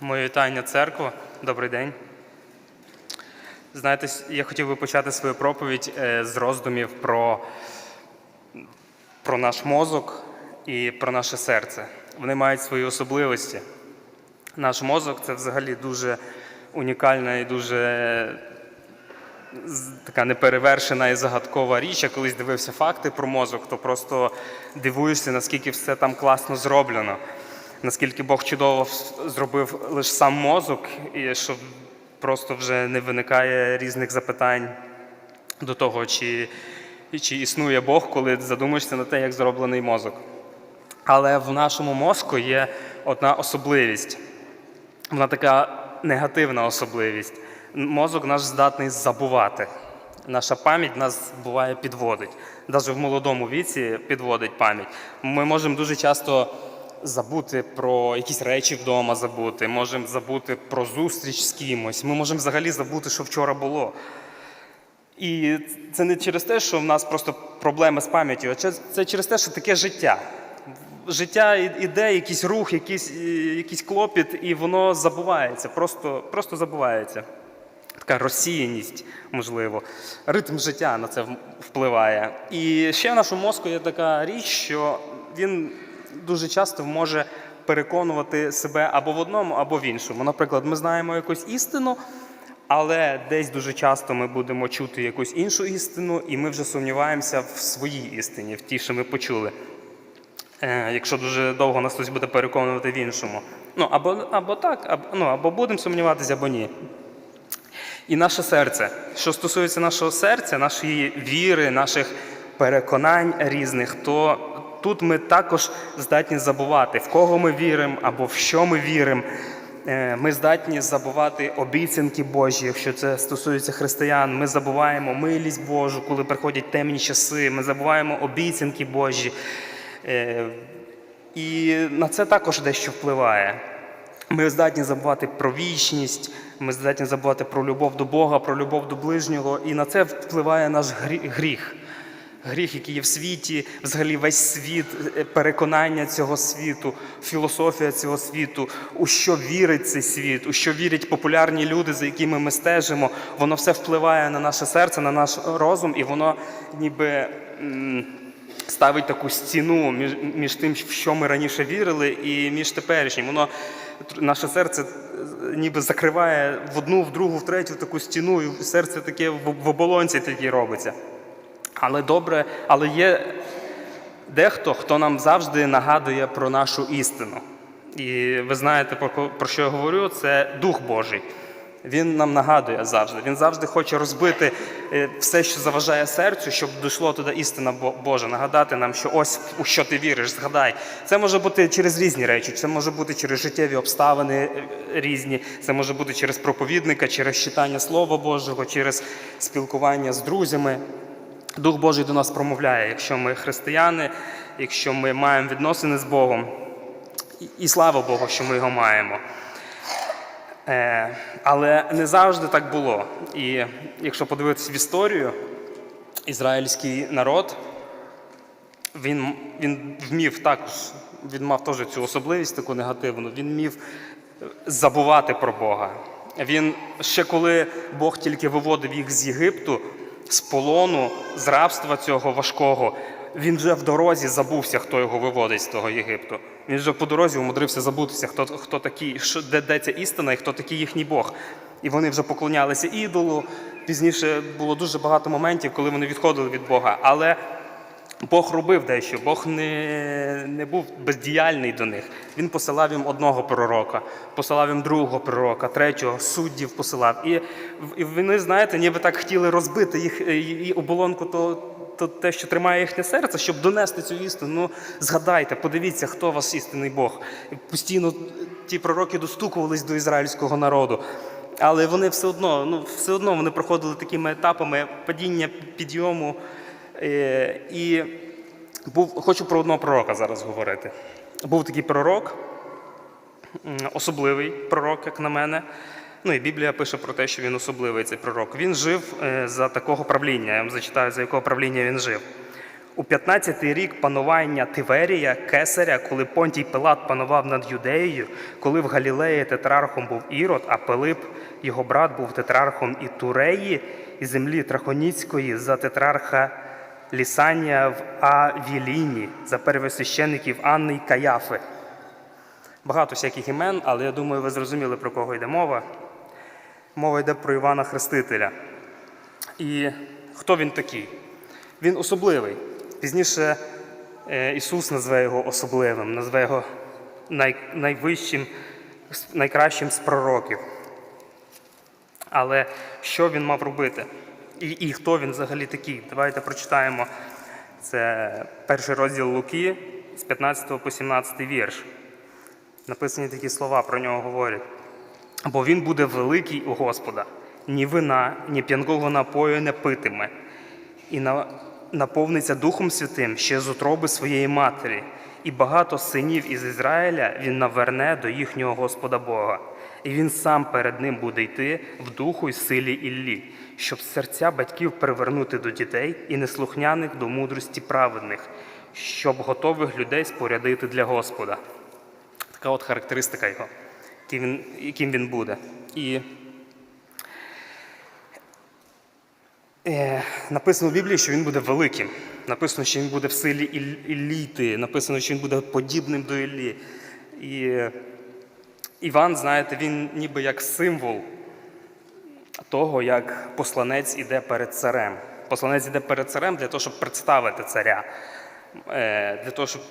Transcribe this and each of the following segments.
Моє вітання церкву. Добрий день. Знаєте, я хотів би почати свою проповідь е, з роздумів про, про наш мозок і про наше серце. Вони мають свої особливості. Наш мозок це взагалі дуже унікальна і дуже така неперевершена і загадкова річ. Я колись дивився факти про мозок, то просто дивуєшся, наскільки все там класно зроблено, наскільки Бог чудово зробив лише сам мозок, і що просто вже не виникає різних запитань до того, чи, чи існує Бог, коли задумаєшся над те, як зроблений мозок. Але в нашому мозку є одна особливість. Вона така негативна особливість. Мозок наш здатний забувати. Наша пам'ять нас буває підводить. Навіть в молодому віці підводить пам'ять. Ми можемо дуже часто забути про якісь речі вдома забути, можемо забути про зустріч з кимось. Ми можемо взагалі забути, що вчора було. І це не через те, що в нас просто проблеми з пам'яттю, а це- через те, що таке життя. Життя іде, якийсь рух, якийсь, якийсь клопіт, і воно забувається, просто, просто забувається. Така розсіяність, можливо, ритм життя на це впливає. І ще в нашому мозку є така річ, що він дуже часто може переконувати себе або в одному, або в іншому. Наприклад, ми знаємо якусь істину, але десь дуже часто ми будемо чути якусь іншу істину, і ми вже сумніваємося в своїй істині, в тій, що ми почули. Е, якщо дуже довго нас хтось буде переконувати в іншому. Ну, або, або так, або, ну, або будемо сумніватися, або ні. І наше серце. Що стосується нашого серця, нашої віри, наших переконань різних, то тут ми також здатні забувати, в кого ми віримо або в що ми віримо. Е, Ми здатні забувати обіцянки Божі, якщо це стосується християн. Ми забуваємо милість Божу, коли приходять темні часи. Ми забуваємо обіцянки Божі. Е, І на це також дещо впливає. Ми здатні забувати про вічність, ми здатні забувати про любов до Бога, про любов до ближнього, і на це впливає наш гріх. Гріх, який є в світі, взагалі весь світ, е, переконання цього світу, філософія цього світу, у що вірить цей світ, у що вірять популярні люди, за якими ми стежимо, воно все впливає на наше серце, на наш розум, і воно ніби. ставить таку стіну між, між тим, в що ми раніше вірили, і між теперішнім. Воно наше серце е, ніби закриває в одну, в другу, в третю таку стіну, і серце таке в, оболонці такі робиться. Але добре, але є дехто, хто нам завжди нагадує про нашу істину. І ви знаєте, про, що я говорю, це Дух Божий. Він нам нагадує завжди. Він завжди хоче розбити е, все, що заважає серцю, щоб дійшло туди істина Божа, нагадати нам, що ось у що ти віриш, згадай. Це може бути через різні речі, це може бути через життєві обставини е, різні, це може бути через проповідника, через читання Слова Божого, через спілкування з друзями. Дух Божий до нас промовляє, якщо ми християни, якщо ми маємо відносини з Богом. І, слава Богу, що ми його маємо. Е, але не завжди так було. І якщо подивитися в історію, ізраїльський народ, він, він вмів також, він мав теж цю особливість таку негативну, він вмів забувати про Бога. Він ще коли Бог тільки виводив їх з Єгипту, з полону, з рабства цього важкого, він вже в дорозі забувся, хто його виводить з того Єгипту. Він вже по дорозі умудрився забутися, хто, хто такий, де, де ця істина і хто такий їхній Бог. І вони вже поклонялися ідолу. Пізніше було дуже багато моментів, коли вони відходили від Бога. Але Бог робив дещо, Бог не, не був бездіяльний до них. Він посилав їм одного пророка, посилав їм другого пророка, третього, суддів посилав. І, і вони, знаєте, ніби так хотіли розбити їх е, і оболонку то, то те, що тримає їхнє серце, щоб донести цю істину. Ну, згадайте, подивіться, хто ваш істинний Бог. Постійно ті пророки достукувались до ізраїльського народу. Але вони все одно, ну, все одно вони проходили такими етапами падіння, підйому. Е, І був, хочу про одного пророка зараз говорити. Був такий пророк, особливий пророк, як на мене. Ну і Біблія пише про те, що він особливий цей пророк. Він жив е, за такого правління. Я вам зачитаю, за якого правління він жив. У 15-й рік панування Тиверія, Кесаря, коли Понтій Пилат панував над Юдеєю, коли в Галілеї тетрархом був Ірод, а Пилип, його брат, був тетрархом і Туреї, і землі Трахоніцької за тетрарха Лісанія в Авіліні, за первосвящеників Анни й Каяфи. Багато всяких імен, але я думаю, ви зрозуміли, про кого йде мова. Мова йде про Івана Хрестителя. І хто він такий? Він особливий. Пізніше е, Ісус назве його особливим, назве його най, найвищим, найкращим з пророків. Але що він мав робити? І, і хто він взагалі такий? Давайте прочитаємо. Це перший розділ Луки з 15 по 17 вірш. Написані такі слова про нього говорять. Бо він буде великий у Господа, ні вина, ні п'янкого напою не питиме, і на- наповниться Духом Святим ще з утроби своєї матері, і багато синів із Ізраїля він наверне до їхнього Господа Бога. І він сам перед ним буде йти в духу й силі Іллі, щоб серця батьків привернути до дітей і неслухняних до мудрості праведних, щоб готових людей спорядити для Господа. Така от характеристика його, яким він, яким він буде. І е, написано в Біблії, що він буде великим. Написано, що він буде в силі Іль- Написано, що він буде подібним до Іллі. І Іван, знаєте, він ніби як символ того, як посланець іде перед царем. Посланець іде перед царем для того, щоб представити царя, е, для того, щоб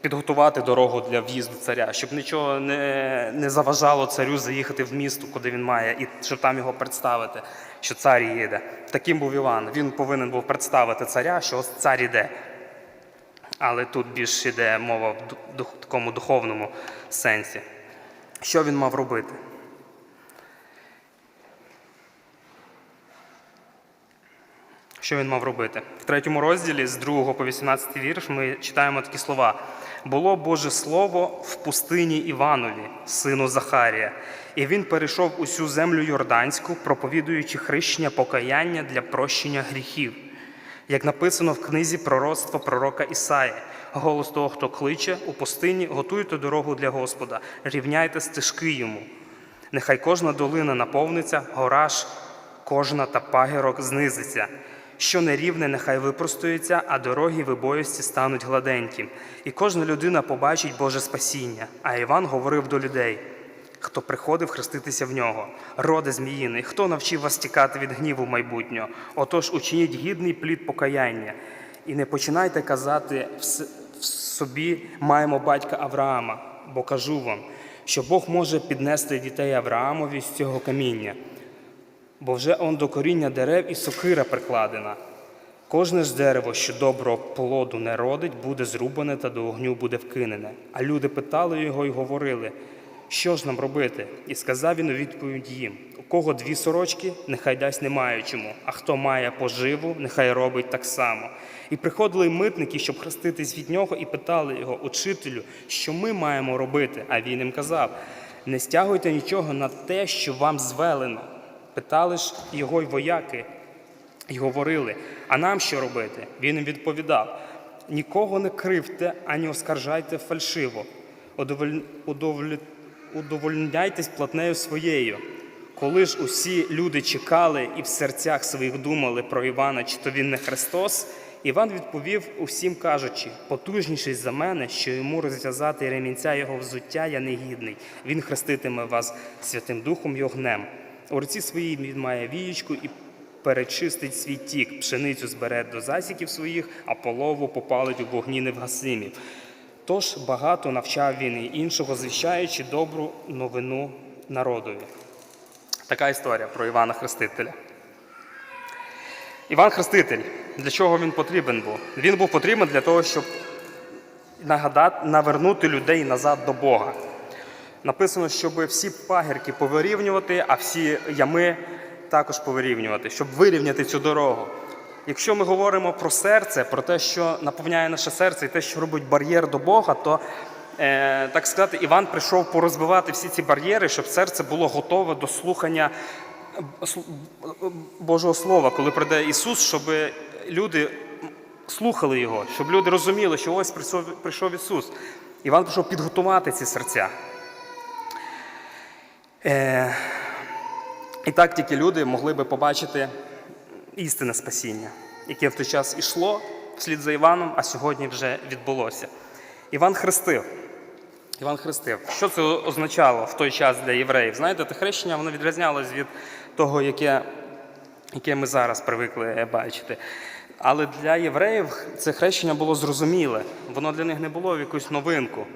підготувати дорогу для в'їзду царя, щоб нічого не, не заважало царю заїхати в місто, куди він має, і щоб там його представити, що цар їде. Таким був Іван. Він повинен був представити царя, що ось цар іде. Але тут більш йде мова в такому духовному сенсі. Що він мав робити? Що він мав робити? В третьому розділі з 2 по 18 вірш ми читаємо такі слова: було Боже Слово в пустині Іванові, сину Захарія, і він перейшов усю землю Йорданську, проповідуючи хрещення покаяння для прощення гріхів. Як написано в книзі пророцтва пророка Ісаї, голос того, хто кличе у пустині, готуйте дорогу для Господа, рівняйте стежки йому. Нехай кожна долина наповниться, гора ж кожна та пагірок знизиться. Що нерівне, нехай випростується, а дороги вибоїсті стануть гладенькі. І кожна людина побачить Боже спасіння. А Іван говорив до людей, хто приходив хреститися в нього. Роде зміїний, хто навчив вас тікати від гніву майбутнього? Отож учиніть гідний плід покаяння. І не починайте казати собі маємо батька Авраама, бо кажу вам, що Бог може піднести дітей Авраамові з цього каміння бо вже он до коріння дерев і сокира прикладена. Кожне ж дерево, що доброго плоду не родить, буде зрубане та до огню буде вкинене. А люди питали його і говорили, що ж нам робити? І сказав він у відповідь їм: у кого дві сорочки, нехай дасть не маючому, а хто має поживу, нехай робить так само. І приходили митники, щоб хреститись від нього, і питали його, учителю, що ми маємо робити? А він їм казав: не стягуйте нічого на те, що вам звелено. Питали ж його й вояки і говорили, а нам що робити? Він їм відповідав: нікого не кривте, ані оскаржайте фальшиво, Удоволь... удовольняйтесь платнею своєю. Коли ж усі люди чекали і в серцях своїх думали про Івана, чи то він не Христос, Іван відповів усім кажучи, потужніший за мене, що йому розв'язати ремінця його взуття я не гідний. Він хреститиме вас Святим Духом й огнем. У руці своїй він має вієчку і перечистить свій тік, пшеницю збере до засіків своїх, а полову попалить у вогні невгасимів. Тож багато навчав він і іншого, звіщаючи добру новину народові. Така історія про Івана Хрестителя. Іван Хреститель, для чого він потрібен був? Він був потрібен для того, щоб нагадати, навернути людей назад до Бога. Написано, щоб всі пагірки повирівнювати, а всі ями також повирівнювати, щоб вирівняти цю дорогу. Якщо ми говоримо про серце, про те, що наповняє наше серце і те, що робить бар'єр до Бога, то е, так сказати, Іван прийшов порозбивати всі ці бар'єри, щоб серце було готове до слухання е, Божого Слова, коли прийде Ісус, щоб люди слухали його, щоб люди розуміли, що ось прийшов Ісус. Іван прийшов підготувати ці серця. Е, і так тільки люди могли би побачити істинне спасіння, яке в той час ішло вслід за Іваном, а сьогодні вже відбулося. Іван хрестив. Іван хрестив. Що це означало в той час для євреїв? Знаєте, те хрещення воно відрізнялось від того, яке, яке ми зараз привикли бачити. Але для євреїв це хрещення було зрозуміле, воно для них не було в якусь новинку.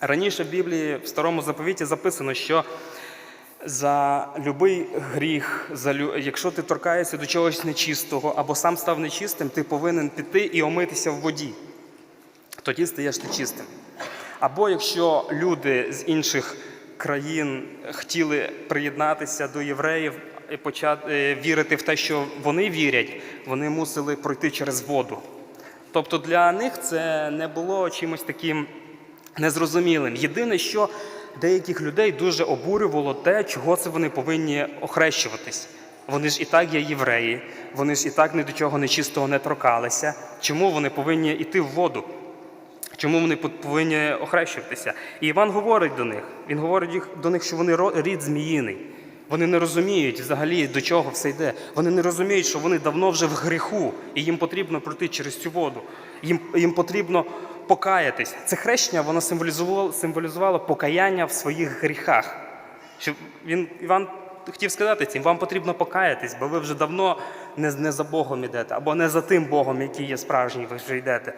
Раніше в Біблії в старому заповіті записано, що за будь-який гріх, за якщо ти торкаєшся до чогось нечистого або сам став нечистим, ти повинен піти і омитися в воді. Тоді стаєш ти чистим. Або якщо люди з інших країн хотіли приєднатися до євреїв і почати вірити в те, що вони вірять, вони мусили пройти через воду. Тобто для них це не було чимось таким незрозумілим. Єдине, що деяких людей дуже обурювало те, чого це вони повинні охрещуватись. Вони ж і так є євреї, вони ж і так ні до чого нечистого не торкалися. Чому вони повинні йти в воду? Чому вони повинні охрещуватися? І Іван говорить до них. Він говорить до них, що вони рід зміїний. Вони не розуміють взагалі, до чого все йде. Вони не розуміють, що вони давно вже в гріху, і їм потрібно пройти через цю воду. Їм, їм потрібно покаятись. Це хрещення воно символізувало, символізувало покаяння в своїх гріхах. Що він, Іван хотів сказати цим, вам потрібно покаятись, бо ви вже давно не, не за Богом йдете, або не за тим Богом, який є справжній, ви вже йдете.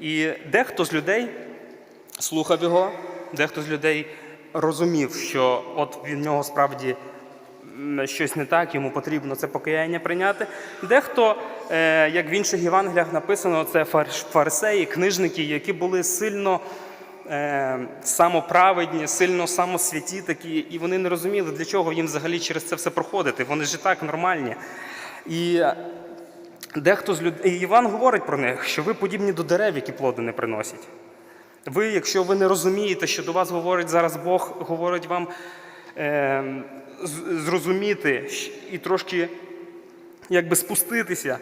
І дехто з людей слухав його, дехто з людей розумів, що от в нього справді щось не так, йому потрібно це покаяння прийняти. Дехто, е, як в інших Євангеліях написано, це фарисеї, книжники, які були сильно е, самоправедні, сильно самосвяті такі, і вони не розуміли, для чого їм взагалі через це все проходити. Вони ж і так нормальні. І Дехто з людей, і Іван говорить про них, що ви подібні до дерев, які плоди не приносять. Ви, якщо ви не розумієте, що до вас говорить зараз Бог, говорить вам е, з- зрозуміти і трошки якби спуститися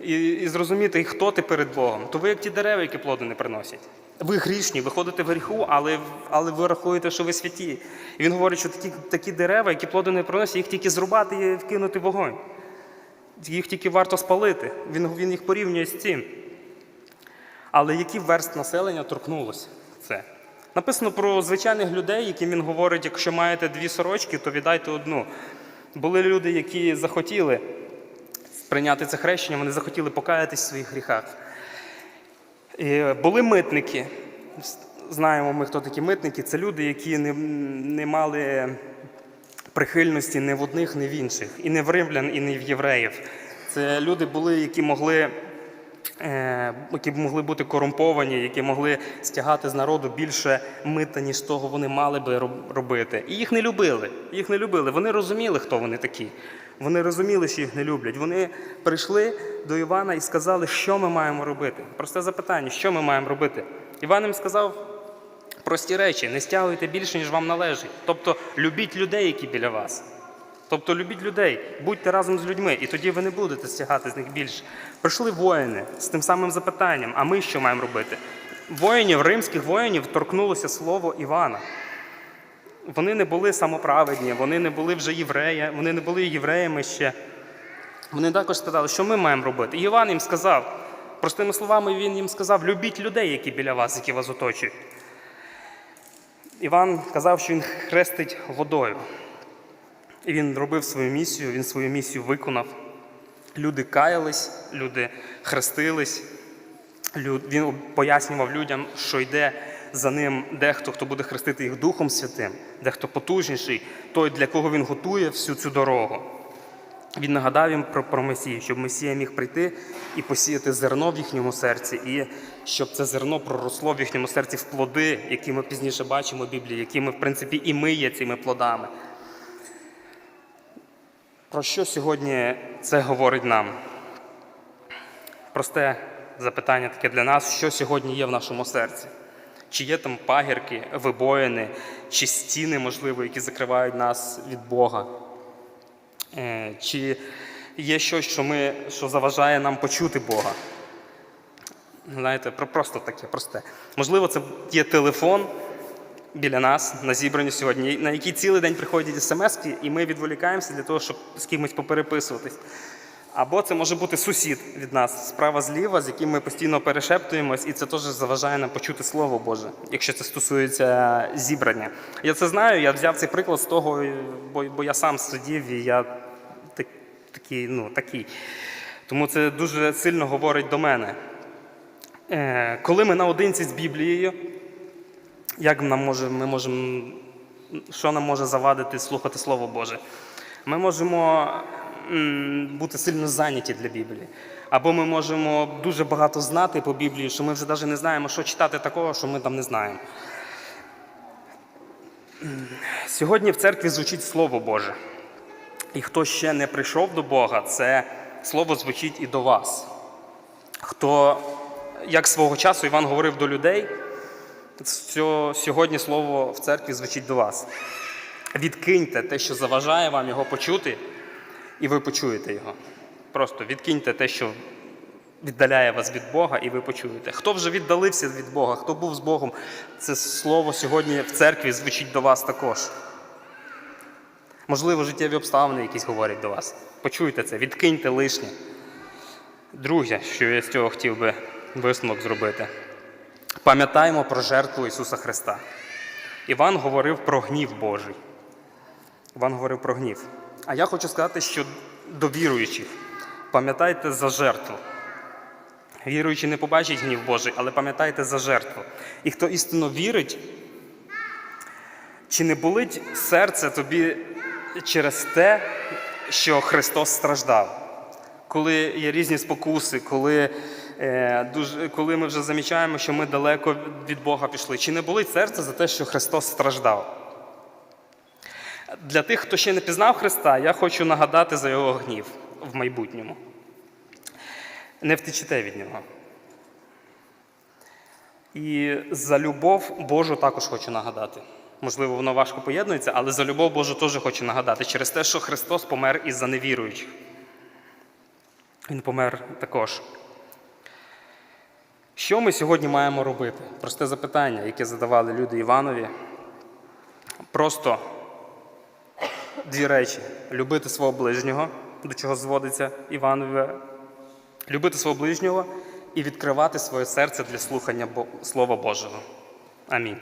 і, і зрозуміти, хто ти перед Богом, то ви як ті дерева, які плоди не приносять. Ви грішні, ви ходите в гріху, але, але ви рахуєте, що ви святі. І він говорить, що такі, такі дерева, які плоди не приносять, їх тільки зрубати і вкинути вогонь. Їх тільки варто спалити. Він, він їх порівнює з цим. Але які верст населення торкнулося це? Написано про звичайних людей, яким він говорить, якщо маєте дві сорочки, то віддайте одну. Були люди, які захотіли прийняти це хрещення, вони захотіли покаятись в своїх гріхах. І були митники. Знаємо ми, хто такі митники. Це люди, які не, не мали прихильності ні в одних, ні в інших. І не в римлян, і не в євреїв. Це люди були, які могли, які могли бути корумповані, які могли стягати з народу більше мита, ніж того вони мали би робити. І їх не любили. Їх не любили. Вони розуміли, хто вони такі. Вони розуміли, що їх не люблять. Вони прийшли до Івана і сказали, що ми маємо робити. Просте запитання, що ми маємо робити. Іван їм сказав, прості речі, не стягуйте більше, ніж вам належить. Тобто любіть людей, які біля вас. Тобто любіть людей, будьте разом з людьми, і тоді ви не будете стягати з них більше. Прийшли воїни з тим самим запитанням, а ми що маємо робити? Воїнів, римських воїнів торкнулося слово Івана. Вони не були самоправедні, вони не були вже євреї, вони не були євреями ще. Вони також спитали, що ми маємо робити. І Іван їм сказав, простими словами, він їм сказав: любіть людей, які біля вас, які вас оточують. Іван казав, що він хрестить водою. І він робив свою місію, він свою місію виконав. Люди каялись, люди хрестились. Він пояснював людям, що йде за ним дехто, хто буде хрестити їх Духом Святим, дехто потужніший, той, для кого він готує всю цю дорогу. Він нагадав їм про, про Месію, щоб Месія міг прийти і посіяти зерно в їхньому серці, і щоб це зерно проросло в їхньому серці в плоди, які ми пізніше бачимо в Біблії, які ми, в принципі, і ми є цими плодами. Про що сьогодні це говорить нам? Просте запитання таке для нас, що сьогодні є в нашому серці? Чи є там пагірки, вибоїни, чи стіни, можливо, які закривають нас від Бога? Е, Чи є щось, що, ми, що заважає нам почути Бога? Знаєте, про просто таке, просте. Можливо, це є телефон біля нас на зібранні сьогодні, на який цілий день приходять смс, і ми відволікаємося для того, щоб з кимось попереписуватись. Або це може бути сусід від нас справа зліва, з яким ми постійно перешептуємось, і це теж заважає нам почути Слово Боже, якщо це стосується зібрання. Я це знаю, я взяв цей приклад з того, бо, бо я сам сидів і я так, такий, ну, такий. Тому це дуже сильно говорить до мене. Е, коли ми наодинці з Біблією, як нам може, ми можемо, що нам може завадити слухати Слово Боже? Ми можемо бути сильно зайняті для Біблії. Або ми можемо дуже багато знати по Біблії, що ми вже навіть не знаємо, що читати такого, що ми там не знаємо. Сьогодні в церкві звучить Слово Боже. І хто ще не прийшов до Бога, це слово звучить і до вас. Хто, як свого часу Іван говорив до людей, Сьогодні слово в церкві звучить до вас. Відкиньте те, що заважає вам його почути, і ви почуєте його. Просто відкиньте те, що віддаляє вас від Бога, і ви почуєте. Хто вже віддалився від Бога, хто був з Богом, це слово сьогодні в церкві звучить до вас також. Можливо, життєві обставини якісь говорять до вас. Почуйте це, відкиньте лишнє. Друге, що я з цього хотів би висновок зробити. Пам'ятаємо про жертву Ісуса Христа. Іван говорив про гнів Божий. Іван говорив про гнів. А я хочу сказати, що до віруючих пам'ятайте за жертву. Віруючі не побачить гнів Божий, але пам'ятайте за жертву. І хто істинно вірить, чи не болить серце тобі через те, що Христос страждав? Коли є різні спокуси, коли, коли ми вже замічаємо, що ми далеко від Бога пішли, чи не болить серце за те, що Христос страждав? Для тих, хто ще не пізнав Христа, я хочу нагадати за його гнів в майбутньому. Не втечете від нього. І за любов Божу також хочу нагадати. Можливо, воно важко поєднується, але за любов Божу теж хочу нагадати через те, що Христос помер із за невіруючих. Він помер також. Що ми сьогодні маємо робити? Просте запитання, яке задавали люди Іванові. Просто дві речі: любити свого ближнього, до чого зводиться Іванове, любити свого ближнього і відкривати своє серце для слухання Слова Божого. Амінь.